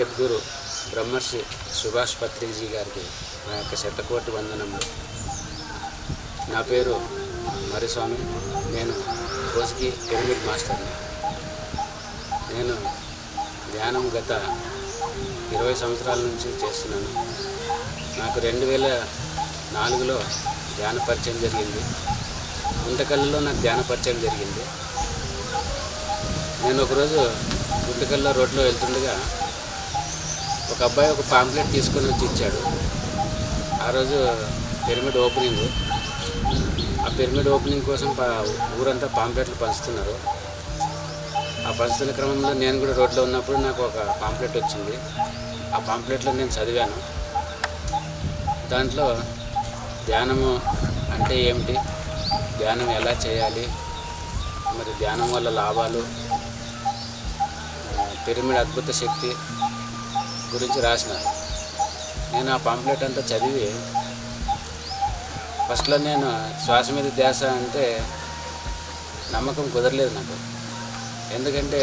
జగద్గురు బ్రహ్మర్షి సుభాష్ పత్రిజీ గారికి నా యొక్క శతకోటి వందనములు. నా పేరు మరిస్వామి నేను రోజుకి పిరమిడ్ మాస్టర్ని నేను ధ్యానం గత ఇరవై సంవత్సరాల నుంచి చేస్తున్నాను. నాకు రెండు వేల నాలుగులో ధ్యాన పరిచయం జరిగింది. గుంటకల్లో నాకు ధ్యాన పరిచయం జరిగింది. నేను ఒకరోజు గుంటకల్లో రోడ్లో వెళ్తుండగా ఒక అబ్బాయి ఒక పాంప్లెట్ తీసుకొని వచ్చి ఇచ్చాడు. ఆ రోజు పిరమిడ్ ఓపెనింగ్ ఆ పిరమిడ్ ఓపెనింగ్ కోసం పా ఊరంతా పాంప్లెట్లు పంచుతున్నారు. ఆ పంచుతున్న క్రమంలో నేను కూడా రోడ్లో ఉన్నప్పుడు నాకు ఒక పాంప్లెట్ వచ్చింది. ఆ పాంప్లెట్లో నేను చదివాను. దాంట్లో ధ్యానము అంటే ఏమిటి? ధ్యానం ఎలా చేయాలి? మరి ధ్యానం వల్ల లాభాలు? పిరమిడ్ అద్భుత శక్తి? గురించి రాసిన. నేను ఆ పాంప్లెట్ అంతా చదివి ఫస్ట్లో నేను శ్వాస మీద ధ్యాస అంటే నమ్మకం కుదరలేదు నాకు. ఎందుకంటే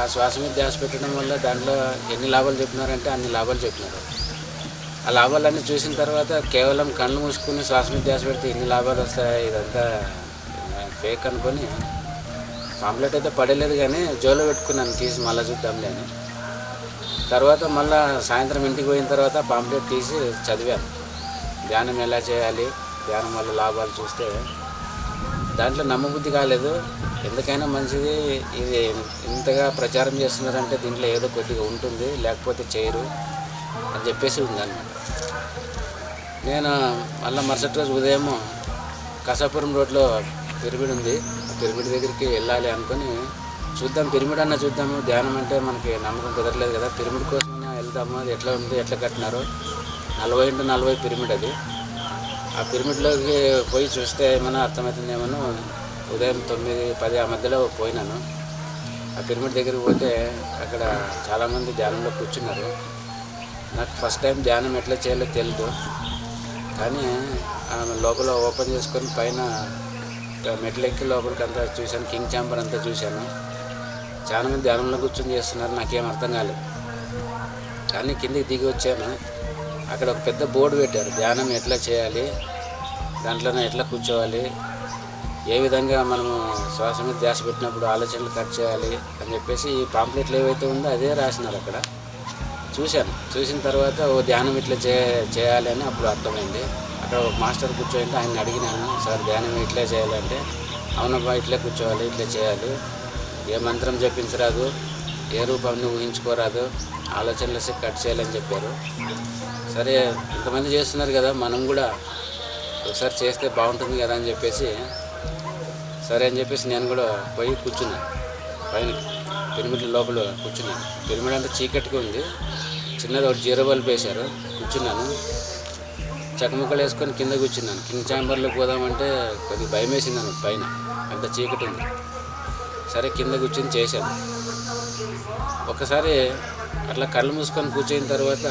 ఆ శ్వాస మీద ధ్యాస పెట్టడం వల్ల దాంట్లో ఎన్ని లాభాలు చెప్పినారంటే అన్ని లాభాలు చెప్పినారు ఆ లాభాలన్నీ చూసిన తర్వాత కేవలం కళ్ళు మూసుకుని శ్వాస మీద ధ్యాస పెడితే ఎన్ని లాభాలు వస్తాయి ఇదంతా ఫేక్ అనుకొని పాంప్లెట్ అయితే పడలేదు కానీ జోలో పెట్టుకున్నాను తీసి మళ్ళీ చూద్దాంలే అని. తర్వాత మళ్ళీ సాయంత్రం ఇంటికి పోయిన తర్వాత పాంప్లెట్ తీసి చదివాను. ధ్యానం ఎలా చేయాలి? ధ్యానం వల్ల లాభాలు చూస్తే దాంట్లో నమ్మబుద్ధి కాలేదు. ఎందుకైనా మంచిది. ఇది ఇంతగా ప్రచారం చేస్తున్నారంటే దీంట్లో ఏదో కొద్దిగా ఉంటుంది. లేకపోతే చేయరు అని చెప్పేసి ఉందన్నమాట. నేను మళ్ళీ మరుసటి రోజు ఉదయం కసాపురం రోడ్లో పిరమిడ్ ఉంది. ఆ పిరమిడ్ దగ్గరికి వెళ్ళాలి అనుకుని చూద్దాం పిరమిడ్ అన్న చూద్దాము. ధ్యానం అంటే మనకి నమ్మకం కుదరలేదు కదా. పిరమిడ్ కోసం వెళ్దాము అది ఎట్లా ఉంది ఎట్లా కట్టినారో? నలభై ఇంటూ నలభై పిరమిడ్ అది. ఆ పిరమిడ్లోకి పోయి చూస్తే ఏమైనా అర్థమవుతుందేమో ఉదయం తొమ్మిది పది ఆ మధ్యలో పోయినాను. ఆ పిరమిడ్ దగ్గరికి పోతే అక్కడ చాలామంది ధ్యానంలో కూర్చున్నారు. నాకు ఫస్ట్ టైం ధ్యానం ఎట్లా చేయాలో తెలియదు కానీ ఆమె లోపల ఓపెన్ చేసుకొని పైన మెట్లెక్కి లోపలికి అంతా చూశాను కింగ్ ఛాంబర్ అంతా చూశాను. చాలా మంది ధ్యానంలో కూర్చొని చేస్తున్నారు నాకేం అర్థం కాలేదు. కానీ కిందికి దిగి వచ్చాను అక్కడ ఒక పెద్ద బోర్డు పెట్టారు ధ్యానం ఎట్లా చేయాలి దాంట్లోనే ఎట్లా కూర్చోవాలి ఏ విధంగా మనము శ్వాస మీద ధ్యాస పెట్టినప్పుడు ఆలోచనలు కట్ చేయాలి అని చెప్పేసి ఈ పాంప్లెట్లు ఏవైతే ఉందో అదే రాసినారు అక్కడ. చూశాను. చూసిన తర్వాత ఓ ధ్యానం ఇట్లా చే చేయాలి అని అప్పుడు అర్థమైంది. అక్కడ ఒక మాస్టర్ కూర్చోయింటే ఆయన అడిగినాను సార్ ధ్యానం ఇట్లే చేయాలంటే అవునబ్బా ఇట్లే కూర్చోవాలి ఇట్లే చేయాలి ఏ మంత్రం జపించరాదు ఏ రూపాన్ని ఊహించుకోరాదు ఆలోచనలు కట్ చేయాలని చెప్పారు. సరే ఇంతమంది చేస్తున్నారు కదా మనం కూడా ఒకసారి చేస్తే బాగుంటుంది కదా అని చెప్పేసి సరే అని చెప్పేసి నేను కూడా పోయి కూర్చున్నాను పైన పిరమిడ్ లోపల కూర్చున్నాను పిరమిడ్ అంతా చీకటిగా ఉంది. చిన్నది ఒకటి జీరో బల్బ్ వేశారు. కూర్చున్నాను. చకముక్కలు వేసుకొని కింద కూర్చున్నాను. కింద ఛాంబర్లోకి పోదామంటే కొద్దిగా భయం వేసింది పైన. అంత చీకటి ఉంది. సరే కింద కూర్చొని చేశాను ఒకసారి అట్లా కళ్ళు మూసుకొని కూర్చొని తర్వాత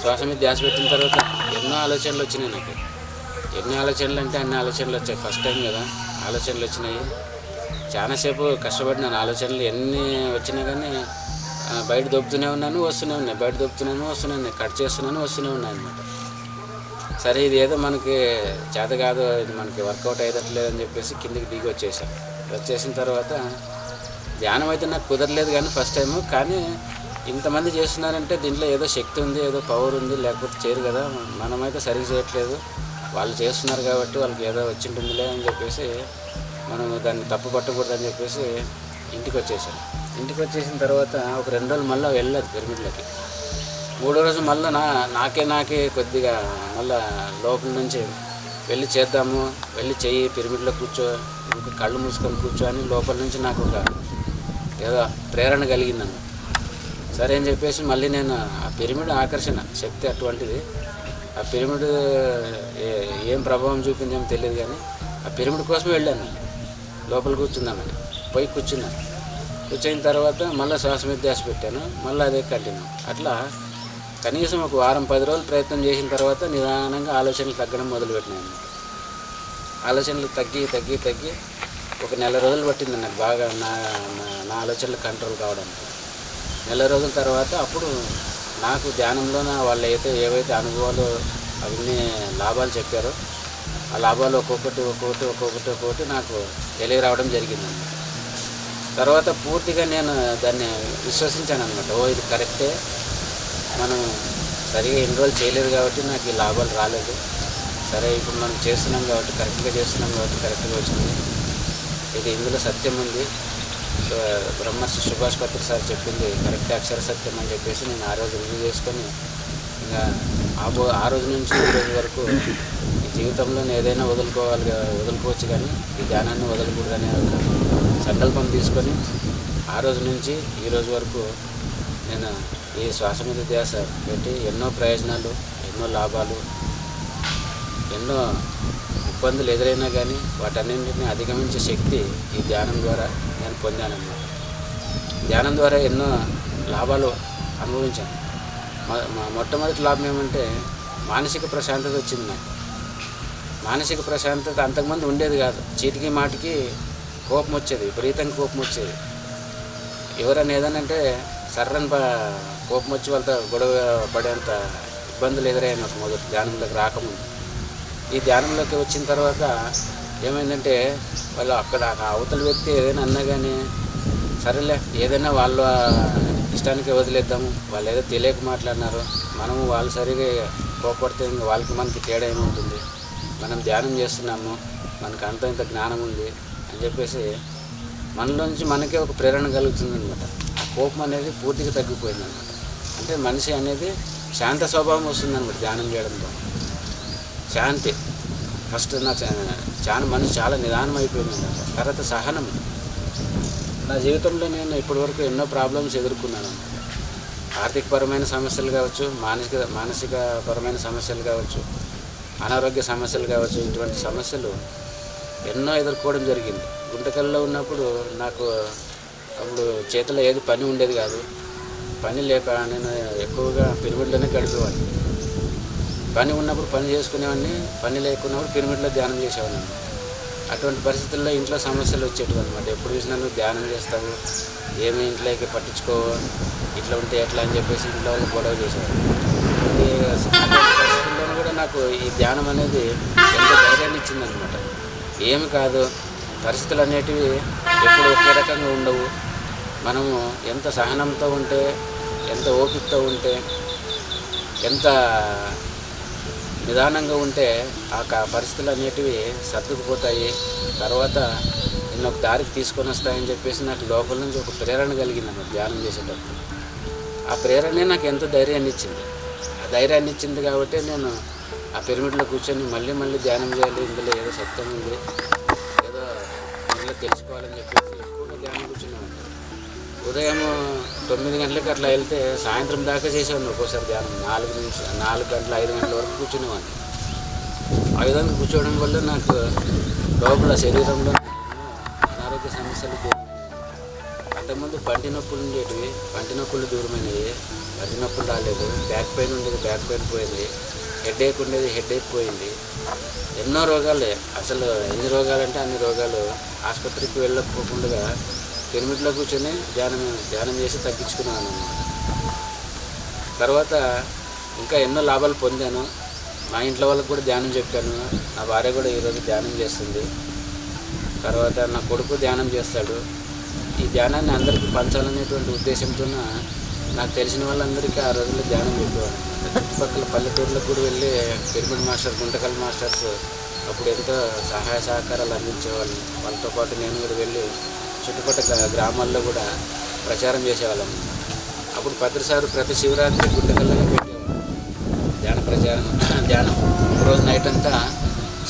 శ్వాస మీద ధ్యాస పెట్టిన తర్వాత ఎన్నో ఆలోచనలు వచ్చినాయి నాకు. ఎన్ని ఆలోచనలు అంటే అన్ని ఆలోచనలు వచ్చాయి. ఫస్ట్ టైం కదా ఆలోచనలు వచ్చినాయి. చాలాసేపు కష్టపడినాను. ఆలోచనలు ఎన్ని వచ్చినా కానీ బయట దొబ్బుతూనే ఉన్నాను వస్తూనే ఉన్నాయి. బయట దొబ్బుతున్నాను వస్తూనే ఉన్నాయి. కట్ చేస్తున్నాను వస్తూనే ఉన్నాయి అనమాట సరే ఇది ఏదో మనకి చేత కాదు ఇది మనకి వర్కౌట్ అయ్యేటట్లేదు అని చెప్పేసి కిందికి దిగి వచ్చేసాను. వచ్చేసిన తర్వాత ధ్యానం అయితే నాకు కుదరలేదు కానీ ఫస్ట్ టైము కానీ ఇంతమంది చేస్తున్నారంటే దీంట్లో ఏదో శక్తి ఉంది ఏదో పవర్ ఉంది లేకపోతే చేయరు కదా. మనమైతే సరిగ్గా చేయట్లేదు. వాళ్ళు చేస్తున్నారు కాబట్టి వాళ్ళకి ఏదో వచ్చింటుందిలే అని చెప్పేసి మనం దాన్ని తప్పు పట్టకూడదని చెప్పేసి ఇంటికి వచ్చేసాం. ఇంటికి వచ్చేసిన తర్వాత ఒక రెండు రోజులు మళ్ళీ వెళ్ళలేదు పిరమిడ్లోకి. మూడో రోజు మళ్ళీ నా నాకే నాకే కొద్దిగా మళ్ళీ లోపల నుంచి వెళ్ళి చేద్దాము వెళ్ళి చెయ్యి పిరమిడ్లో కూర్చో ఇంకా కళ్ళు మూసుకొని కూర్చో అని లోపల నుంచి నాకు ఒక ఏదో ప్రేరణ కలిగిందన్న సరే అని చెప్పేసి మళ్ళీ నేను ఆ పిరమిడ్ ఆకర్షణ శక్తి అటువంటిది. ఆ పిరమిడ్ ఏ- ఏం ప్రభావం చూపిందేమో తెలియదు కానీ ఆ పిరమిడ్ కోసమే వెళ్ళాను. లోపల కూర్చుందామని. పోయి కూర్చున్నాను కూర్చున్న తర్వాత మళ్ళీ శ్వాస మీద ధ్యాస పెట్టాను. మళ్ళీ అదే కంటిన్యూ. అట్లా కనీసం ఒక వారం పది రోజులు ప్రయత్నం చేసిన తర్వాత నిదానంగా ఆలోచనలు తగ్గడం మొదలుపెట్టినాను ఆలోచనలు తగ్గి తగ్గి తగ్గి ఒక నెల రోజులు పట్టింది నాకు బాగా నా నా- నా ఆలోచనలు కంట్రోల్ కావడానికి. నెల రోజుల తర్వాత అప్పుడు నాకు ధ్యానంలోన వాళ్ళు అయితే ఏవైతే అనుభవాలు అవన్నీ లాభాలు చెప్పారో ఆ లాభాలు ఒక్కొక్కటి ఒక్కొక్కటి ఒక్కొక్కటి ఒక్కొక్కటి నాకు తెలియరావడం జరిగిందండి తర్వాత పూర్తిగా నేను దాన్ని విశ్వసించాను అనమాట ఓ ఇది కరెక్టే. మనం సరిగా ఎన్రోల్ చేయలేదు కాబట్టి నాకు ఈ లాభాలు రాలేదు. సరే ఇప్పుడు మనం చేస్తున్నాం కాబట్టి కరెక్ట్గా చేస్తున్నాం కాబట్టి కరెక్ట్గా వచ్చింది. ఇది ఇందులో సత్యం ఉంది. బ్రహ్మశ్రీ సుభాష్ పత్రి సార్ చెప్పింది కరెక్ట్ అక్షర సత్యం అని చెప్పేసి నేను ఆ రోజు రివ్యూ చేసుకొని ఇంకా ఆ బో ఆ రోజు నుంచి ఈ రోజు వరకు ఈ జీవితంలో ఏదైనా వదులుకోవాలి వదులుకోవచ్చు కానీ ఈ ధ్యానాన్ని వదలకూడదనే ఒక సంకల్పం తీసుకొని ఆ రోజు నుంచి ఈ రోజు వరకు నేను ఈ శ్వాస మీద ధ్యాస పెట్టి ఎన్నో ప్రయోజనాలు ఎన్నో లాభాలు ఎన్నో ఇబ్బందులు ఎదురైనా కానీ వాటన్నింటిని అధిగమించే శక్తి ఈ ధ్యానం ద్వారా నేను పొందానన్నమాట. ధ్యానం ద్వారా ఎన్నో లాభాలు అనుభవించాను. మొట్టమొదటి లాభం ఏమంటే మానసిక ప్రశాంతత వచ్చింది నాకు. మానసిక ప్రశాంతత అంతకుముందు ఉండేది కాదు. చీటికి మాటికి కోపం వచ్చేది విపరీతంగా కోపం వచ్చేది. ఎవరైనా ఏదనంటే సర్రని కోపం వచ్చి వాళ్ళతో గొడవ పడేంత ఇబ్బందులు ఎదురయ్యాయి నాకు మొదటి ధ్యానంలోకి రాకముందు. ఈ ధ్యానంలోకి వచ్చిన తర్వాత ఏమైందంటే వాళ్ళు అక్కడ అవతల వ్యక్తి ఏదైనా అన్నా కానీ సరేలే ఏదైనా వాళ్ళ ఇష్టానికి వదిలేద్దాము వాళ్ళు ఏదో తెలియక మాట్లాడినారు మనము వాళ్ళు సరిగా కోపడితే వాళ్ళకి మనకి తేడా ఏముంటుంది? మనం ధ్యానం చేస్తున్నాము మనకు అంత ఇంత జ్ఞానం ఉంది అని చెప్పేసి మనలో నుంచి మనకే ఒక ప్రేరణ కలుగుతుంది అనమాట కోపం అనేది పూర్తిగా తగ్గిపోయింది అనమాట అంటే మనిషి అనేది శాంత స్వభావం వస్తుంది అనమాట ధ్యానం చేయడంతో. శాంతి. ఫస్ట్ నా చాలా మనిషి చాలా నిదానం అయిపోయింది అనమాట తర్వాత సహనం. నా జీవితంలో నేను ఇప్పటివరకు ఎన్నో ప్రాబ్లమ్స్ ఎదుర్కొన్నాను ఆర్థికపరమైన సమస్యలు కావచ్చు మానసిక మానసిక పరమైన సమస్యలు కావచ్చు అనారోగ్య సమస్యలు కావచ్చు ఇటువంటి సమస్యలు ఎన్నో ఎదుర్కోవడం జరిగింది. గుంటకల్లో ఉన్నప్పుడు నాకు అప్పుడు చేతిలో ఏది పని ఉండేది కాదు. పని లేక నేను ఎక్కువగా పిరమిడ్లోనే గడిపేవాడిని. పని ఉన్నప్పుడు పని చేసుకునేవాడిని పని లేకున్నప్పుడు పిరమిడ్లో ధ్యానం చేసేవాడిని. అటువంటి పరిస్థితుల్లో ఇంట్లో సమస్యలు వచ్చేటివి అనమాట ఎప్పుడు చూసినా నువ్వు ధ్యానం చేస్తావు ఏమి ఇంట్లోకి పట్టించుకో ఇట్లా ఉంటే ఎట్లా అని చెప్పేసి ఇంట్లో వాళ్ళు గొడవ చేసేవారు. పరిస్థితుల్లో కూడా నాకు ఈ ధ్యానం అనేది ఎంతో ధైర్యాన్ని ఇచ్చిందనమాట ఏమి కాదు పరిస్థితులు అనేటివి ఎప్పుడు ఒకే రకంగా ఉండవు. మనము ఎంత సహనంతో ఉంటే ఎంత ఓపికతో ఉంటే ఎంత నిదానంగా ఉంటే ఆ పరిస్థితులు అనేటివి సర్దుకుపోతాయి. తర్వాత నేను ఒక దారికి తీసుకొని వస్తాయని చెప్పేసి నాకు లోపల నుంచి ఒక ప్రేరణ కలిగింది అన్నమాట ధ్యానం చేసేటప్పుడు. ఆ ప్రేరణే నాకు ఎంతో ధైర్యాన్ని ఇచ్చింది. ఆ ధైర్యాన్ని ఇచ్చింది కాబట్టి నేను ఆ పిరమిడ్లో కూర్చొని మళ్ళీ మళ్ళీ ధ్యానం చేయాలి ఇందులో ఏదో సత్యం ఉంది. కూడా తెలుసుకోవాలని చెప్పేసి ఎక్కువగా ధ్యానం కూర్చున్నాను ఉదయం తొమ్మిది గంటలకు అట్లా వెళ్తే సాయంత్రం దాకా చేసేవాడిని ఒక్కోసారి ధ్యానం. నాలుగు నిమిషం నాలుగు గంటల ఐదు గంటల వరకు కూర్చునేవాడిని. ఆ విధంగా కూర్చోవడం వల్ల నాకు లోపల శరీరంలో అనారోగ్య సమస్యలు అంతకుముందు పంటి నొప్పులు ఉండేటివి. పంటి నొప్పులు దూరమైనవి. పంటి నొప్పులు రాలేదు. బ్యాక్ పెయిన్ ఉండేది బ్యాక్ పెయిన్ పోయింది. హెడ్ ఏక్ ఉండేది హెడ్ ఏక్ పోయింది. ఎన్నో రోగాలు. అసలు ఎన్ని రోగాలు అంటే అన్ని రోగాలు. ఆసుపత్రికి వెళ్ళకపోకుండా పిరమిడ్లో కూర్చొని ధ్యానం ధ్యానం చేసి తగ్గించుకున్నాను తర్వాత ఇంకా ఎన్నో లాభాలు పొందాను. మా ఇంట్లో వాళ్ళకి కూడా ధ్యానం చెప్పాను. నా భార్య కూడా ఈరోజు ధ్యానం చేస్తుంది. తర్వాత నా కొడుకు ధ్యానం చేస్తాడు. ఈ ధ్యానాన్ని అందరికీ పంచాలనేటువంటి ఉద్దేశంతో నాకు తెలిసిన వాళ్ళందరికీ ఆ రోజుల్లో ధ్యానం చెప్పేవారు చుట్టుపక్కల పల్లెటూర్లకు కూడా వెళ్ళి పిరమిడ్ మాస్టర్ గుంటకల్ మాస్టర్స్ అప్పుడు ఎంతో సహాయ సహకారాలు అందించేవాళ్ళు. వాళ్ళతో పాటు నేను కూడా వెళ్ళి చుట్టుపక్కల గ్రామాల్లో కూడా ప్రచారం చేసేవాళ్ళం. అప్పుడు పత్రిసారు ప్రతి శివరాత్రి గుంటకల్లోనే పెట్టేవాడు ధ్యాన ప్రచారం ధ్యానం. రోజు నైట్ అంతా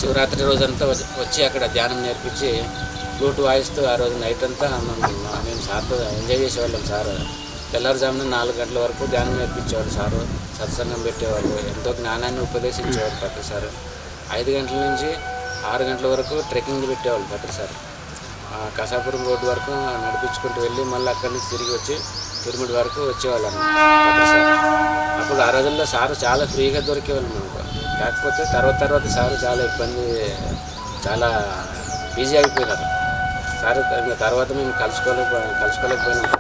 శివరాత్రి రోజంతా వచ్చి- వచ్చి అక్కడ ధ్యానం నేర్పించి ఫ్లూట్ వాయిస్తూ ఆ రోజు నైట్ అంతా మేము మేము సార్తో ఎంజాయ్ చేసేవాళ్ళం సార్. తెల్లారుజామున నాలుగు గంటల వరకు ధ్యానం నేర్పించేవాడు సారు సత్సంగం పెట్టేవాళ్ళు ఎంతో జ్ఞానాన్ని ఉపదేశించేవారు పత్రి సారు. ఐదు గంటల నుంచి ఆరు గంటల వరకు ట్రెక్కింగ్ పెట్టేవాళ్ళు పత్రి సార్. కసాపురం రోడ్డు వరకు నడిపించుకుంటూ వెళ్ళి మళ్ళీ అక్కడి నుంచి తిరిగి వచ్చి తిరుమల వరకు వచ్చేవాళ్ళు అన్నమాట సార్. అప్పుడు ఆ రోజుల్లో సారు చాలా ఫ్రీగా దొరికేవాళ్ళు మనకు కాకపోతే తర్వాత తర్వాత సారు చాలా ఇబ్బంది చాలా బిజీ అయిపోయినారు. సార్ ఇంకా తర్వాత మేము కలుసుకోలేకపోయాం కలుసుకోలేకపోయినాం.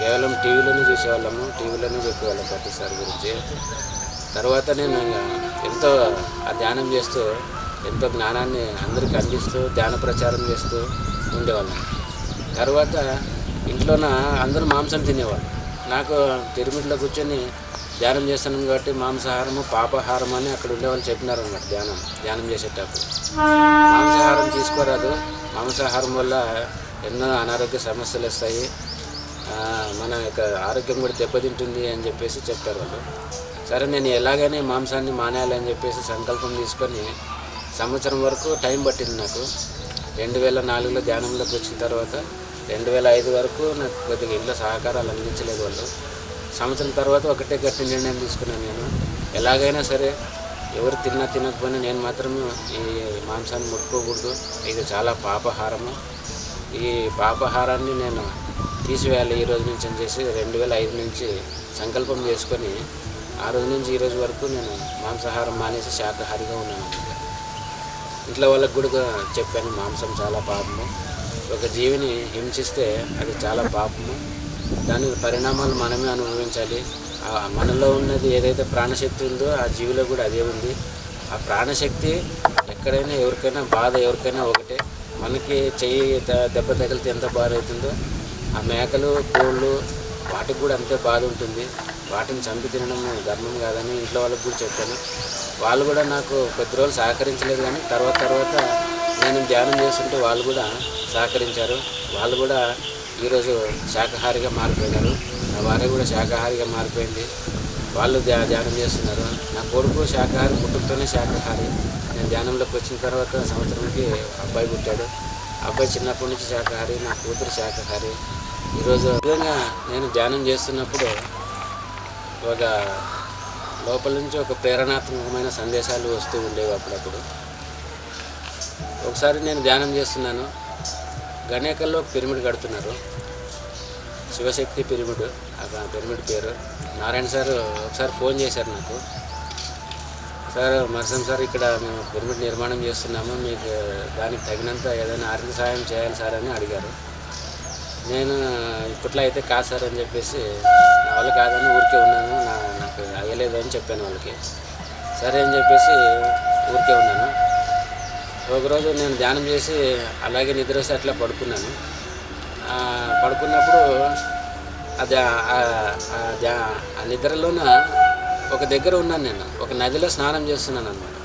కేవలం టీవీలోనే చూసేవాళ్ళము. టీవీలోనే చెప్పేవాళ్ళం ప్రతిసారి గురించి. తర్వాత నేను ఎంతో ఆ ధ్యానం చేస్తూ ఎంతో జ్ఞానాన్ని అందరికీ అందిస్తూ ధ్యాన ప్రచారం చేస్తూ ఉండేవాళ్ళం. తర్వాత ఇంట్లోన అందరూ మాంసం తినేవాళ్ళు. నాకు తిరుమిట్లో కూర్చొని ధ్యానం చేస్తున్నాం కాబట్టి మాంసాహారము పాపహారం అని అక్కడ ఉండేవాళ్ళు చెప్పినారు అన్నమాట ధ్యానం ధ్యానం చేసేటప్పుడు. మాంసాహారం తీసుకోరాదు. మాంసాహారం వల్ల ఎన్నో అనారోగ్య సమస్యలు వస్తాయి. మన యొక్క ఆరోగ్యం కూడా దెబ్బతింటుంది అని చెప్పేసి చెప్పారు వాళ్ళు. సరే నేను ఎలాగైనా మాంసాన్ని మాంసాన్ని మానేయాలని చెప్పేసి సంకల్పం తీసుకొని సంవత్సరం వరకు టైం పట్టింది నాకు. రెండు వేల నాలుగులో ధ్యానంలోకి వచ్చిన తర్వాత రెండు వేల ఐదు వరకు నాకు కొద్దిగా ఇంట్లో సహకారాలు అందించలేదు వాళ్ళు. సంవత్సరం తర్వాత ఒకటే గట్టి నిర్ణయం తీసుకున్నాను నేను. ఎలాగైనా సరే ఎవరు తిన్నా తినకపోయినా నేను మాత్రం ఈ మాంసాన్ని ముట్టుకోకూడదు. ఇది చాలా పాపహారము. ఈ పాపహారాన్ని నేను తీసివేయాలి ఈ రోజు నుంచి అని చేసి రెండు వేల ఐదు నుంచి సంకల్పం చేసుకొని ఆ రోజు నుంచి ఈ రోజు వరకు నేను మాంసాహారం మానేసి శాకాహారిగా ఉన్నాను ఇంట్లో వాళ్ళకు కూడా చెప్పాను మాంసం చాలా పాపము. ఒక జీవిని హింసిస్తే అది చాలా పాపము. దాని పరిణామాలు మనమే అనుభవించాలి. ఆ మనలో ఉన్నది ఏదైతే ప్రాణశక్తి ఉందో ఆ జీవిలో కూడా అదే ఉంది. ఆ ప్రాణశక్తి ఎక్కడైనా ఎవరికైనా బాధ ఎవరికైనా ఒకటే. మనకి చెయ్యి దెబ్బ తగిలితే ఎంత బాధ అవుతుందో ఆ మేకలు కోళ్ళు వాటికి కూడా అంతే బాధ ఉంటుంది. వాటిని చంపి తినడం ధర్మం కాదని ఇంట్లో వాళ్ళకి కూడా చెప్పాను. వాళ్ళు కూడా నాకు కొద్ది రోజులు సహకరించలేదు కానీ తర్వాత తర్వాత నేను ధ్యానం చేస్తుంటే వాళ్ళు కూడా సహకరించారు. వాళ్ళు కూడా ఈరోజు శాకాహారిగా మారిపోయినారు. నా భార్య కూడా శాకాహారిగా మారిపోయింది. వాళ్ళు ధ్యా ధ్యానం చేస్తున్నారు. నా కొడుకు శాకాహారి పుట్టుకతోనే శాకాహారి. నేను ధ్యానంలోకి వచ్చిన తర్వాత సంవత్సరానికి అబ్బాయి పుట్టాడు. అబ్బాయి చిన్నప్పటి నుంచి శాకాహారి నా కూతురు శాకాహారి. ఈరోజు విధంగా నేను ధ్యానం చేస్తున్నప్పుడు ఒక లోపల నుంచి ఒక ప్రేరణాత్మకమైన సందేశాలు వస్తూ ఉండేవి అప్పుడప్పుడు. ఒకసారి నేను ధ్యానం చేస్తున్నాను. గణేకల్లో పిరమిడ్ కడుతున్నారు. శివశక్తి పిరమిడ్ ఆ పిరమిడ్ పేరు. నారాయణ సార్ ఒకసారి ఫోన్ చేశారు నాకు. సార్ మర్సం సార్ ఇక్కడ మేము పిరమిడ్ నిర్మాణం చేస్తున్నాము. మీకు దానికి తగినంత ఏదైనా ఆర్థిక సహాయం చేయాలి సార్ అని అడిగారు. నేను ఇప్పట్లో అయితే కాదు సార్ అని చెప్పేసి నా వల్ల కాదని ఊరికే ఉన్నాను. నా నాకు అయ్యలేదు అని చెప్పాను వాళ్ళకి. సరే అని చెప్పేసి ఊరికే ఉన్నాను. ఒకరోజు నేను ధ్యానం చేసి అలాగే నిద్ర వస్తే అట్లా పడుకున్నాను. పడుకున్నప్పుడు అది ఆ- ఆ నిద్రలోన ఒక దగ్గర ఉన్నాను నేను. ఒక నదిలో స్నానం చేస్తున్నాను అనమాట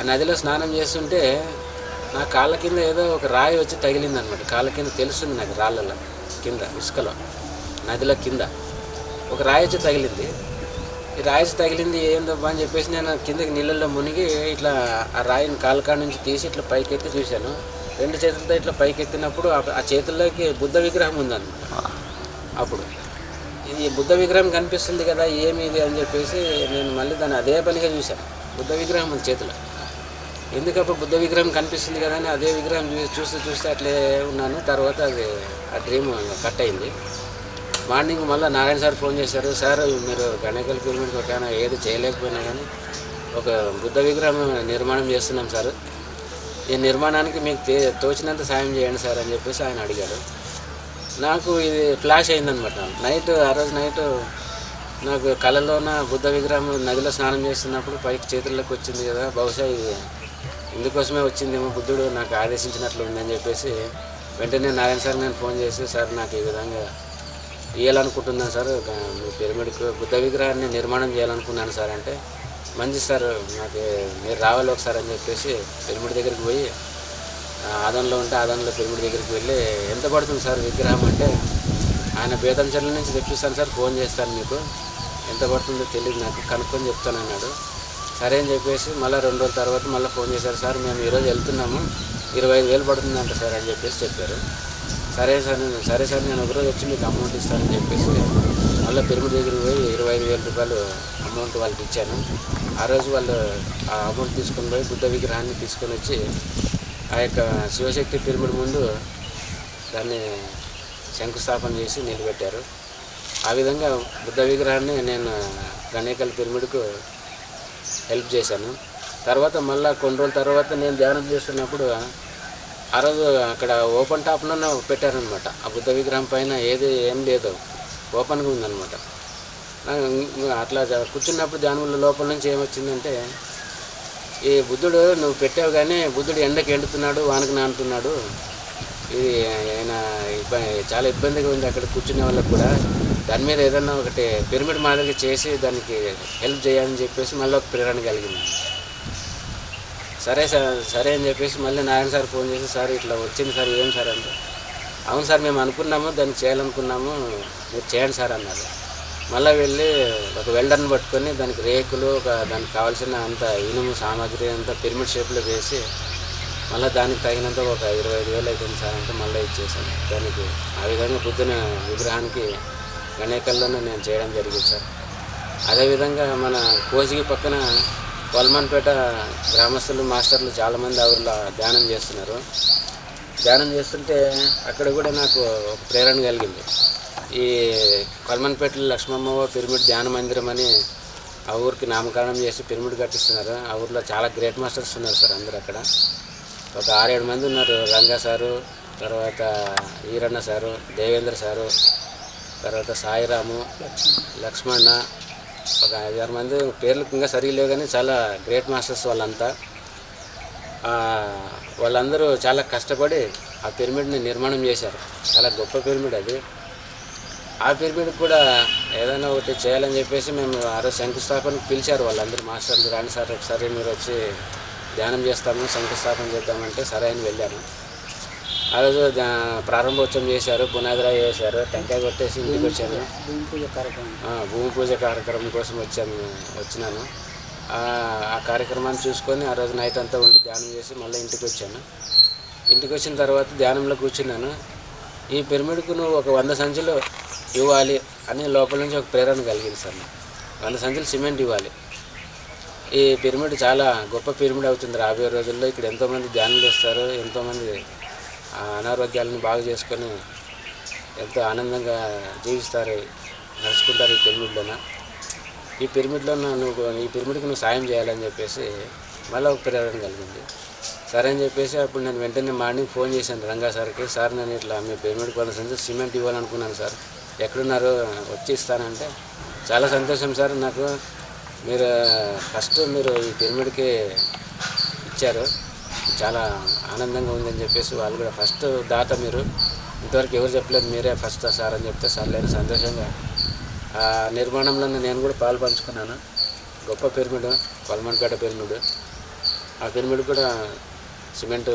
ఆ నదిలో స్నానం చేస్తుంటే నా కాళ్ళ కింద ఏదో ఒక రాయి వచ్చి తగిలింది అనమాట కాళ్ళ కింద తెలుస్తుంది నాకు రాళ్ళలో కింద ఇసుకలో నదిలో కింద. ఒక రాయి వచ్చి తగిలింది. ఈ రాయి వచ్చి తగిలింది ఏందబ్బా అని చెప్పేసి నేను కిందకి నీళ్ళల్లో మునిగి ఇట్లా ఆ రాయిని కాళ్ళకాడ నుంచి తీసి ఇట్లా పైకి ఎత్తి చూశాను. రెండు చేతులతో ఇట్లా పైకి ఎత్తినప్పుడు ఆ- ఆ చేతుల్లోకి బుద్ధ విగ్రహం ఉందన్నమాట. అప్పుడు. ఇది బుద్ధ విగ్రహం కనిపిస్తుంది కదా ఏమి ఇది అని చెప్పేసి నేను మళ్ళీ దాన్ని అదే పనిగా చూశాను. బుద్ధ విగ్రహం ఉంది చేతిలో. ఎందుకప్పుడు బుద్ధ విగ్రహం కనిపిస్తుంది కదా అని అదే విగ్రహం చూ- చూస్తూ చూస్తే అట్లే ఉన్నాను. తర్వాత అది ఆ డ్రీమ్ కట్ అయింది. మార్నింగ్ మళ్ళీ నారాయణ సార్ ఫోన్ చేశారు సార్ మీరు గణేకల్ పిరమిడ్ ఒక ఏది చేయలేకపోయినా కానీ ఒక బుద్ధ విగ్రహం నిర్మాణం చేస్తున్నాం సార్. ఈ నిర్మాణానికి మీకు తే- తోచినంత సాయం చేయండి సార్ అని చెప్పేసి ఆయన అడిగారు. నాకు ఇది ఫ్లాష్ అయిందనమాట నైట్ ఆ రోజు నైట్ నాకు కళలోన బుద్ధ విగ్రహం నదిలో స్నానం చేస్తున్నప్పుడు పైకి చేతుల్లోకి వచ్చింది కదా. బహుశా ఇది ఇందుకోసమే వచ్చిందేమో బుద్ధుడు నాకు ఆదేశించినట్లు ఉందని చెప్పేసి వెంటనే నారాయణ సార్ నేను ఫోన్ చేసి సార్ నాకు ఈ విధంగా ఇవ్వాలనుకుంటున్నాను సార్ మీ పిరమిడ్కు బుద్ధ విగ్రహాన్ని నిర్మాణం చేయాలనుకున్నాను సార్ అంటే మంచి సార్ నాకు మీరు రావాలి ఒకసారి అని చెప్పేసి పిరమిడ్ దగ్గరికి పోయి ఆదంలో ఉంటే ఆదంలో పిరమిడ్ దగ్గరికి వెళ్ళి ఎంత పడుతుంది సార్ విగ్రహం? అంటే ఆయన బేతంచెర్ల నుంచి తెప్పిస్తాను సార్ ఫోన్ చేస్తాను మీకు. ఎంత పడుతుందో తెలియదు నాకు కనుక్కొని చెప్తాను అన్నాడు. సరే అని చెప్పేసి మళ్ళీ రెండు రోజుల తర్వాత మళ్ళీ ఫోన్ చేశారు సార్ మేము ఈరోజు వెళ్తున్నాము. ఇరవై ఐదు వేలు పడుతుందంట సార్ అని చెప్పేసి చెప్పారు. సరే సార్ నేను సరే సార్ నేను ఒకరోజు వచ్చి మీకు అమౌంట్ ఇస్తానని చెప్పేసి మళ్ళీ పెరుగు దగ్గరికి పోయి ఇరవై ఐదు వేల రూపాయలు అమౌంట్ వాళ్ళకి ఇచ్చాను. ఆ రోజు వాళ్ళు ఆ అమౌంట్ తీసుకొని పోయి బుద్ధ విగ్రహాన్ని తీసుకొని వచ్చి ఆ యొక్క శివశక్తి పిరమిడ్ ముందు దాన్ని శంకుస్థాపన చేసి నిలబెట్టారు. ఆ విధంగా బుద్ధ విగ్రహాన్ని నేను గణేకల్ పిరమిడ్కు హెల్ప్ చేశాను. తర్వాత మళ్ళీ కొన్ని రోజుల తర్వాత నేను ధ్యానం చేస్తున్నప్పుడు ఆ రోజు అక్కడ ఓపెన్ టాప్లోనే పెట్టారనమాట. ఆ బుద్ధ విగ్రహం పైన ఏది ఏం లేదు. ఓపెన్గా ఉందన్నమాట అట్లా కూర్చున్నప్పుడు ధ్యానంలో లోపల నుంచి ఏమొచ్చిందంటే ఈ బుద్ధుడు నువ్వు పెట్టావు కానీ బుద్ధుడు ఎండకి ఎండుతున్నాడు వానకు నానుతున్నాడు. ఇది ఆయన చాలా ఇబ్బందిగా ఉంది అక్కడ కూర్చునే వాళ్ళకి కూడా. దాని మీద ఏదన్నా ఒకటి పిరమిడ్ మాదిరిగా చేసి దానికి హెల్ప్ చేయాలని చెప్పేసి మళ్ళీ ఒక ప్రేరణ కలిగింది. సరే సార్ సరే అని చెప్పేసి మళ్ళీ నారాయణ సార్ ఫోన్ చేసి సార్ ఇట్లా వచ్చింది సార్ ఏం సార్ అంటే? అవును సార్ మేము అనుకున్నాము దాన్ని చేయాలనుకున్నాము మీరు చేయండి సార్ అన్నారు. మళ్ళీ వెళ్ళి ఒక వెల్డర్ని పట్టుకొని దానికి రేకులు ఒక దానికి కావాల్సిన అంత ఇనుము సామాగ్రి అంతా పిరమిడ్ షేప్లో వేసి మళ్ళీ దానికి తగినంత ఒక ఇరవై ఐదు వేలు అవుతుంది సార్ అంటే మళ్ళీ ఇచ్చేసాను. దానికి ఆ విధంగా బుద్ధుని విగ్రహానికి గణేకల్లోనే నేను చేయడం జరిగింది సార్. అదేవిధంగా మన కోసిగి పక్కన వల్మన్పేట గ్రామస్తులు మాస్టర్లు చాలామంది ఆ ఊర్లో ధ్యానం చేస్తున్నారు. ధ్యానం చేస్తుంటే అక్కడ కూడా నాకు ఒక ప్రేరణ కలిగింది. ఈ కొల్మన్పేటలో లక్ష్మమ్మ పిరమిడ్ ధ్యాన మందిరం అని ఆ ఊరికి నామకరణం చేసి పిరమిడ్ కట్టిస్తున్నారు. ఆ ఊర్లో చాలా గ్రేట్ మాస్టర్స్ ఉన్నారు సార్ అందరు అక్కడ. ఒక ఆరేడు మంది ఉన్నారు రంగా సారు తర్వాత ఈరన్న సారు దేవేంద్ర సారు తర్వాత సాయిరాము లక్ష్మణ ఒక ఐదారు మంది పేర్లు ఇంకా సరిగా లేవు కానీ చాలా గ్రేట్ మాస్టర్స్ వాళ్ళంతా. వాళ్ళందరూ చాలా కష్టపడి ఆ పిరమిడ్ని నిర్మాణం చేశారు. చాలా గొప్ప పిరమిడ్ అది. ఆ పిరమిడ్ కూడా ఏదైనా ఒకటి చేయాలని చెప్పేసి మేము ఆ రోజు శంకుస్థాపనకు పిలిచారు వాళ్ళందరూ. మాస్టర్లు రాని సార్ ఒకసారి మీరు వచ్చి ధ్యానం చేస్తాము శంకుస్థాపన చేద్దామంటే సరే అని వెళ్ళాను ఆ రోజు ప్రారంభోత్సవం చేశారు పునాదిరా చేశారు టెంకాయ కొట్టేసి ఇంటికి వచ్చాను భూమి పూజ కార్యక్రమం భూమి పూజ కార్యక్రమం కోసం వచ్చాను వచ్చినాను. ఆ కార్యక్రమాన్ని చూసుకొని ఆ రోజు నైట్ అంతా ఉండి ధ్యానం చేసి మళ్ళీ ఇంటికి వచ్చాను. ఇంటికి వచ్చిన తర్వాత ధ్యానంలో కూర్చున్నాను. ఈ పిరమిడ్కు నువ్వు ఒక వంద సంచులు ఇవ్వాలి అని లోపల నుంచి ఒక ప్రేరణ కలిగింది సార్ వంద సంచులు సిమెంట్ ఇవ్వాలి. ఈ పిరమిడ్ చాలా గొప్ప పిరమిడ్ అవుతుంది రాబోయే రోజుల్లో. ఇక్కడ ఎంతోమంది ధ్యానం వస్తారు ఎంతోమంది అనారోగ్యాలను బాగు చేసుకొని ఎంతో ఆనందంగా జీవిస్తారు నడుచుకుంటారు ఈ పిరమిడ్లోన. ఈ పిరమిడ్లో నువ్వు ఈ పిరమిడ్కి నువ్వు సాయం చేయాలని చెప్పేసి మళ్ళీ ఒక ప్రేరణ కలిగింది. సరే అని చెప్పేసి అప్పుడు నేను వెంటనే మార్నింగ్ ఫోన్ చేశాను రంగా సార్కి. సార్ నేను ఇట్లా మీ పిరమిడ్ కొంత సిమెంట్ ఇవ్వాలనుకున్నాను సార్. ఎక్కడున్నారు వచ్చి ఇస్తానంటే చాలా సంతోషం సార్. నాకు మీరు ఫస్ట్ మీరు ఈ పిరమిడ్కి ఇచ్చారు. చాలా ఆనందంగా ఉందని చెప్పేసి వాళ్ళు కూడా ఫస్ట్ దాత మీరు. ఇంతవరకు ఎవరు చెప్పలేదు మీరే ఫస్ట్ సార్ అని చెప్తే సర్లేని సంతోషంగా. ఆ నిర్మాణంలో నేను కూడా పాలు పంచుకున్నాను. గొప్ప పిరమిడ్ కొలమన్పేట పిరమిడ్. ఆ పిరమిడ్ కూడా సిమెంట్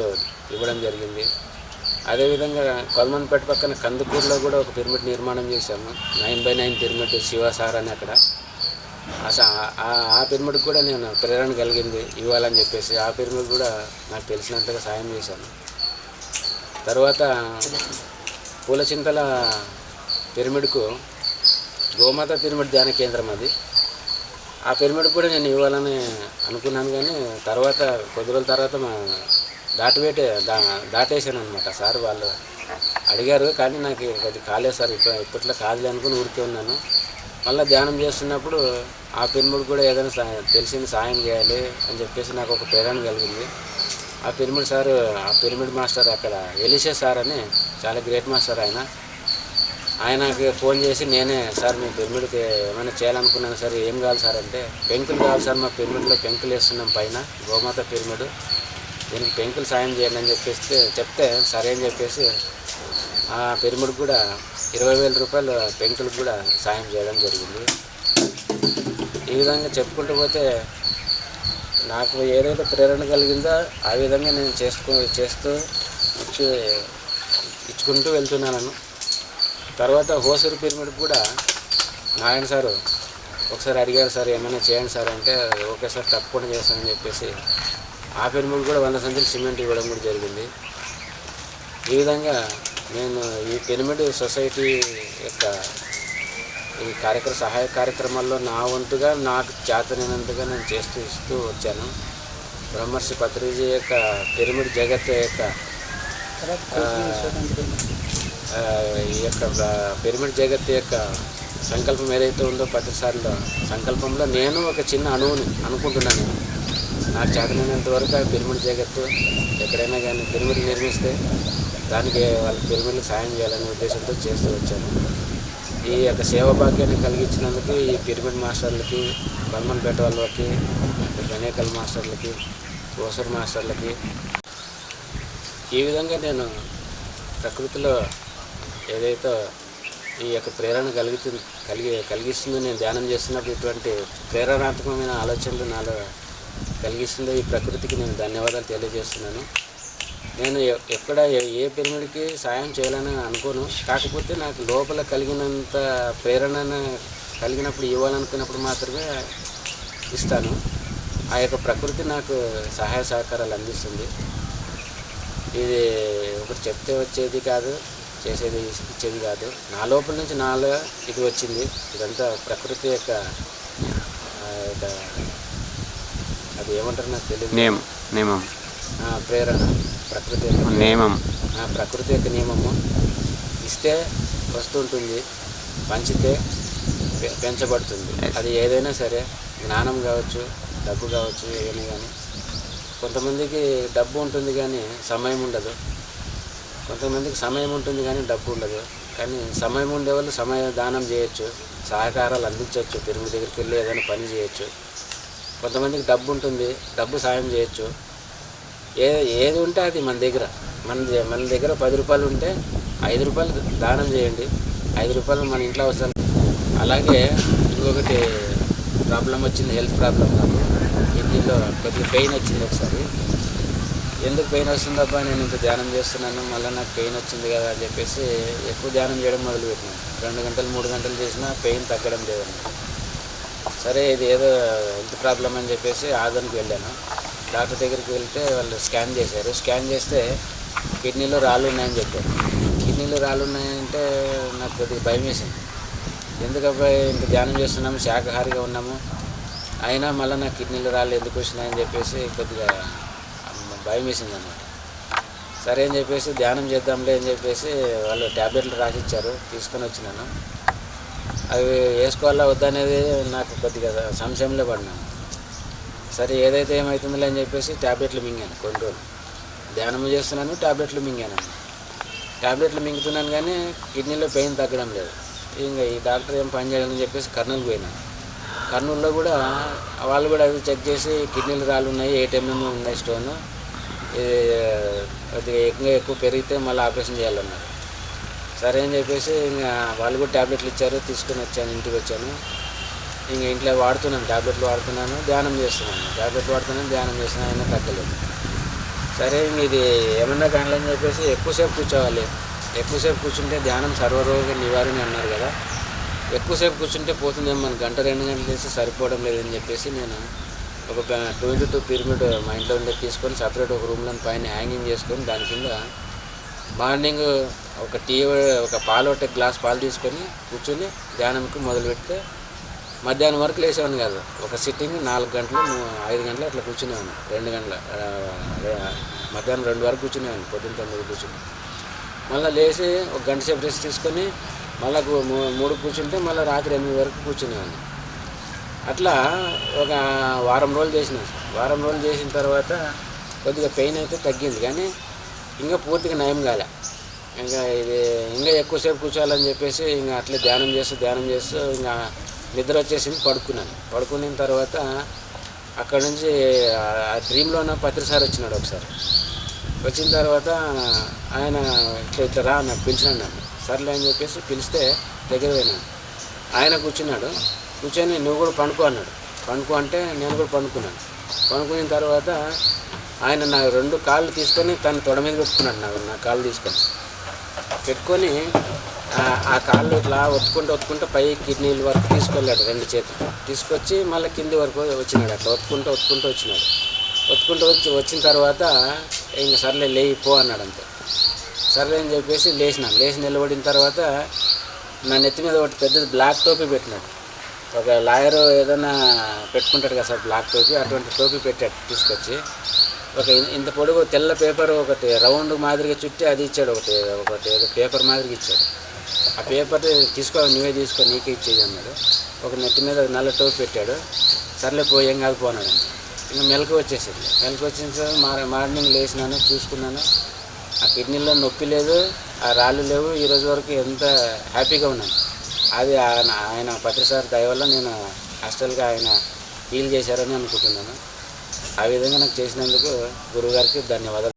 ఇవ్వడం జరిగింది. అదేవిధంగా కొలమన్పేట పక్కన కందుకూరులో కూడా ఒక పిరమిడ్ నిర్మాణం చేశాము. Nine by nine pyramid Shiva sir అని అక్కడ. ఆ స- పిరమిడ్ కూడా నేను ప్రేరణ కలిగింది ఇవ్వాలని చెప్పేసి ఆ పిరమిడ్ కూడా నాకు తెలిసినంతగా సాయం చేశాను. తర్వాత పూల చింతల పిరమిడ్కు గోమాత పిరమిడ్ ధ్యాన కేంద్రం అది. ఆ పిరమిడ్ కూడా నేను ఇవ్వాలని అనుకున్నాను కానీ తర్వాత కొద్ది రోజుల తర్వాత మా దాటివేటే దా దాటేసాను అనమాట సార్ వాళ్ళు అడిగారు కానీ నాకు అది కాలేదు సార్ ఇప్పట్లో కాదులే అనుకుని ఊరికే ఉన్నాను. మళ్ళీ ధ్యానం చేస్తున్నప్పుడు ఆ పెనుముడు కూడా ఏదైనా తెలిసింది సాయం చేయాలి అని చెప్పేసి నాకు ఒక ప్రేరణ కలిగింది. ఆ పిరమిడ్ సార్ ఆ పిరమిడ్ మాస్టర్ అక్కడ ఎలిసే సార్ అని చాలా గ్రేట్ మాస్టర్ ఆయన. ఆయనకి ఫోన్ చేసి నేనే సార్ మీ పిరమిడ్కి ఏమైనా చేయాలనుకున్నాను సార్ ఏం కావాలి సార్ అంటే పెంకులు కావాలి సార్ మా పిరమిడ్లో పెంకులు వేస్తున్నాం పైన గోమాత పిరమిడ్. దీనికి పెంకులు సాయం చేయండి అని చెప్పేస్తే చెప్తే సరే అని చెప్పేసి ఆ పిరమిడ్ కూడా ఇరవై వేల రూపాయలు పెంకులకు కూడా సాయం చేయడం జరిగింది. ఈ విధంగా చెప్పుకుంటూ పోతే నాకు ఏదైతే ప్రేరణ కలిగిందో ఆ విధంగా నేను చేసుకో చేస్తూ ఇచ్చి ఇచ్చుకుంటూ వెళ్తున్నాను. తర్వాత హోసూరు పిరమిడ్ కూడా నారాయణ సారు ఒకసారి అడిగారు సార్ ఏమైనా చేయండి సార్ అంటే ఓకే సార్ తప్పకుండా చేస్తానని చెప్పేసి ఆ పిరమిడ్ కూడా వంద సంచులు సిమెంట్ ఇవ్వడం కూడా జరిగింది. ఈ విధంగా నేను ఈ పిరమిడ్ సొసైటీ యొక్క ఈ కార్యక్రమ సహాయ కార్యక్రమాల్లో నా వంతుగా నాకు చేతనైనంతగా నేను చేస్తూ ఇస్తూ వచ్చాను. బ్రహ్మర్షి పత్రిజీ యొక్క పిరమిడ్ జగత్ యొక్క ఈ యొక్క పెరిమిడ్ పిరమిడ్ జగత్ యొక్క సంకల్పం ఏదైతే ఉందో ప్రతిసారిలో సంకల్పంలో నేను ఒక చిన్న అణువుని అనుకుంటున్నాను. నాకు చేతనైనంత వరకు ఆ పిరమిడ్ జగత్తు ఎక్కడైనా కానీ పిరమిడ్ నిర్మిస్తే దానికి వాళ్ళ పిరమిడ్కి సాయం చేయాలనే ఉద్దేశంతో చేస్తూ వచ్చాను. ఈ యొక్క సేవా భాగ్యాన్ని కలిగించినందుకు ఈ పిరమిడ్ మాస్టర్లకి బల్మన్పేట వాళ్ళకి గణేకల్ మాస్టర్లకి ఓసర్ మాస్టర్లకి ఈ విధంగా నేను ప్రకృతిలో ఏదైతే ఈ యొక్క ప్రేరణ కలిగి కలిగి కలిగిస్తుందో నేను ధ్యానం చేస్తున్నప్పుడు ఇటువంటి ప్రేరణాత్మకమైన ఆలోచనలు నాలో కలిగిస్తుందో ఈ ప్రకృతికి నేను ధన్యవాదాలు తెలియజేస్తున్నాను. నేను ఎక్కడ ఏ- పిరమిడ్కి సాయం చేయాలని అనుకోను. కాకపోతే నాకు లోపల కలిగినంత ప్రేరణను కలిగినప్పుడు ఇవ్వాలనుకున్నప్పుడు మాత్రమే ఇస్తాను. ఆ యొక్క ప్రకృతి నాకు సహాయ సహకారాలు అందిస్తుంది. ఇది ఒకటి చెప్తే వచ్చేది కాదు చేసేది ఇచ్చేది కాదు. నా లోపల నుంచి నాలో ఇది వచ్చింది. ఇదంతా ప్రకృతి యొక్క అది ఏమంటారు నాకు తెలియదు నియమం ఆ, ప్రేరణ. ప్రకృతి యొక్క నియమం. ఆ, ప్రకృతి యొక్క నియమము ఇస్తే వస్తుంటుంది పంచితే పెంచబడుతుంది. అది ఏదైనా సరే జ్ఞానం కావచ్చు డబ్బు కావచ్చు ఏమైనా కానీ. కొంతమందికి డబ్బు ఉంటుంది కానీ సమయం ఉండదు. కొంతమందికి సమయం ఉంటుంది కానీ డబ్బు ఉండదు. కానీ సమయం ఉండే వాళ్ళు సమయ దానం చేయొచ్చు సహకారాలు అందించవచ్చు తిరుమల దగ్గరికి వెళ్ళి ఏదైనా పని చేయొచ్చు. కొంతమందికి డబ్బు ఉంటుంది డబ్బు సాయం చేయొచ్చు. ఏ ఏది ఉంటే అది మన దగ్గర. మన మన దగ్గర పది రూపాయలు ఉంటే ఐదు రూపాయలు దానం చేయండి. ఐదు రూపాయలు మన ఇంట్లో అవసరం. అలాగే ఇంకొకటి ప్రాబ్లం వచ్చింది హెల్త్ ప్రాబ్లం నాకు. కిడ్నీలో కొద్దిగా పెయిన్ వచ్చింది ఒకసారి. ఎందుకు పెయిన్ వస్తుందబ్బా నేను ఇంత ధ్యానం చేస్తున్నాను మళ్ళీ నాకు పెయిన్ వచ్చింది కదా అని చెప్పేసి ఎక్కువ ధ్యానం చేయడం మొదలుపెట్టినాను. రెండు గంటలు మూడు గంటలు చేసినా పెయిన్ తగ్గడం లేదండి. సరే ఇది ఏదో హెల్త్ ప్రాబ్లం అని చెప్పేసి ఆదోనికి వెళ్ళాను. డాక్టర్ దగ్గరికి వెళ్తే వాళ్ళు స్కాన్ చేశారు. స్కాన్ చేస్తే కిడ్నీలో రాళ్ళు ఉన్నాయని చెప్పారు. కిడ్నీలో రాళ్ళు ఉన్నాయంటే నాకు కొద్దిగా భయం వేసింది. ఎందుకబ్బాయి ఇంత ధ్యానం చేస్తున్నాము శాకాహారిగా ఉన్నాము? అయినా మళ్ళీ నాకు కిడ్నీలో రాళ్ళు ఎందుకు వచ్చినాయని చెప్పేసి కొద్దిగా భయం వేసింది అన్నమాట. సరే అని చెప్పేసి ధ్యానం చేద్దాంలే అని చెప్పేసి వాళ్ళు ట్యాబ్లెట్లు రాసిచ్చారు. తీసుకొని వచ్చినాను. అవి వేసుకోవాలా వద్దనేది నాకు కొద్దిగా సంశయంలో పడినాను సరే ఏదైతే ఏమవుతుందిలే అని చెప్పేసి ట్యాబ్లెట్లు మింగాను కొన్ని రోజులు. ధ్యానం చేస్తున్నాను ట్యాబ్లెట్లు మింగాను. ట్యాబ్లెట్లు మింగుతున్నాను కానీ కిడ్నీలో పెయిన్ తగ్గడం లేదు. ఇంకా ఈ డాక్టర్ ఏం పని చేయాలని చెప్పేసి కర్నూలు పోయినాను కర్నూలులో కూడా వాళ్ళు కూడా అది చెక్ చేసి కిడ్నీలు రాళ్ళు ఉన్నాయి ఏటీఎంఎం ఉన్నాయి స్టోన్. ఇది కొద్దిగా ఎక్కువ ఎక్కువ పెరిగితే మళ్ళీ ఆపరేషన్ చేయాలన్నారు. సరే అని చెప్పేసి ఇంకా వాళ్ళు కూడా ట్యాబ్లెట్లు ఇచ్చారు తీసుకొని వచ్చాను ఇంటికి వచ్చాను. ఇంకా ఇంట్లో వాడుతున్నాను ట్యాబ్లెట్లు వాడుతున్నాను ధ్యానం చేస్తున్నాను. ట్యాబ్లెట్ వాడుతున్నాను ధ్యానం చేస్తున్నాను అయినా తగ్గలేదు. సరే ఇంక ఇది ఏమన్నా కానీ అని చెప్పేసి ఎక్కువసేపు కూర్చోవాలి. ఎక్కువసేపు కూర్చుంటే ధ్యానం సర్వరోగ నివారణ అన్నారు కదా. ఎక్కువసేపు కూర్చుంటే పోతుందేమో మన గంట రెండు గంటలు చేసి సరిపోవడం లేదని చెప్పేసి నేను ఒక టూ ఇంటూ టూ పిరమిడ్ మా ఇంట్లో ఉండే తీసుకొని సపరేట్ ఒక రూమ్లో పైన హ్యాంగింగ్ చేసుకొని దాని కింద మార్నింగ్ ఒక టీ ఒక పాలు ఒకటి గ్లాస్ పాలు తీసుకొని కూర్చొని ధ్యానంకి మొదలు పెడితే మధ్యాహ్నం వరకు లేచేవాడిని కాదు. ఒక సిట్టింగ్ నాలుగు గంటలు ఐదు గంటలు అట్లా కూర్చునేవాడిని. రెండు గంటల మధ్యాహ్నం రెండు వరకు కూర్చునేవాడిని పొద్దున్న తొమ్మిది కూర్చుని. మళ్ళీ లేచి ఒక గంట సేపు రెస్ట్ తీసుకొని మళ్ళీ మూడు కూర్చుంటే మళ్ళీ రాత్రి ఎనిమిది వరకు కూర్చునేవాడిని. అట్లా ఒక వారం రోజులు చేసిన. వారం రోజులు చేసిన తర్వాత కొద్దిగా పెయిన్ అయితే తగ్గింది. కానీ ఇంకా పూర్తిగా నయం కాలే. ఇంకా ఇది ఇంకా ఎక్కువసేపు కూర్చోవాలని చెప్పేసి ఇంకా అట్లే ధ్యానం చేస్తూ ధ్యానం చేస్తూ ఇంకా నిద్ర వచ్చేసింది పడుకున్నాను. పడుకున్న తర్వాత అక్కడ నుంచి ఆ డ్రీమ్లోన పత్రి సార్ వచ్చినాడు ఒకసారి. వచ్చిన తర్వాత ఆయన ఇట్లా ఇట్లా రా నాకు పిలిచినాడు నన్ను. సర్లే అని చెప్పేసి పిలిస్తే దగ్గర పోయినాను. ఆయన కూర్చున్నాడు. కూర్చొని నువ్వు కూడా పండుకో అన్నాడు. పండుకో అంటే నేను కూడా పండుకున్నాను. పండుకున్న తర్వాత ఆయన నా రెండు కాళ్ళు తీసుకొని తను తొడ మీద పెట్టుకున్నాడు నాకు నా కాళ్ళు తీసుకొని. పెట్టుకొని ఆ- కాళ్ళు ఇట్లా ఒత్తుకుంటూ ఒత్తుకుంటూ పై కిడ్నీల వరకు తీసుకెళ్ళాడు రెండు చేతులు. తీసుకొచ్చి మళ్ళీ కింది వరకు వచ్చినాడు అట్లా. ఒత్తుకుంటూ ఒత్తుకుంటూ వచ్చినాడు. ఒత్తుకుంటూ వచ్చి వచ్చిన తర్వాత ఇంక సర్లే లేయి పో అన్నాడు అంతే. సర్లే అని చెప్పేసి లేచిన. లేచి నిలబడిన తర్వాత నా నెత్తి మీద ఒకటి పెద్దది బ్లాక్ టోపీ పెట్టినాడు. ఒక లాయర్ ఏదైనా పెట్టుకుంటాడు కదా సార్ బ్లాక్ టోపీ అటువంటి టోపీ పెట్టాడు తీసుకొచ్చి. ఒక ఇంత పొడుగు తెల్ల పేపర్ ఒకటి రౌండ్ మాదిరిగా చుట్టి అది ఇచ్చాడు. ఒకటి ఒకటి ఏదో పేపర్ మాదిరిగా ఇచ్చాడు. ఆ పేపర్ తీసుకో నువ్వే తీసుకో నీకే ఇచ్చేది అన్నాడు. ఒక నెత్తి మీద నల్ల టోపీ పెట్టాడు. సర్లే పోయేం కాదు పోనాడు ఇంకా మెలకు వచ్చేసింది. మెలకు వచ్చిన తర్వాత మార్ మార్నింగ్ లేచినాను చూసుకున్నాను. ఆ కిడ్నీలో నొప్పి లేదు ఆ రాళ్ళు లేవు. ఈ రోజు వరకు ఎంత హ్యాపీగా ఉన్నాను. అది ఆయన ఆయన పత్రిసారి దయ వల్ల నేను హాస్టల్గా ఆయన హీల్ చేశారని అనుకుంటున్నాను. ఆ విధంగా నాకు చేసినందుకు గురువుగారికి ధన్యవాదాలు.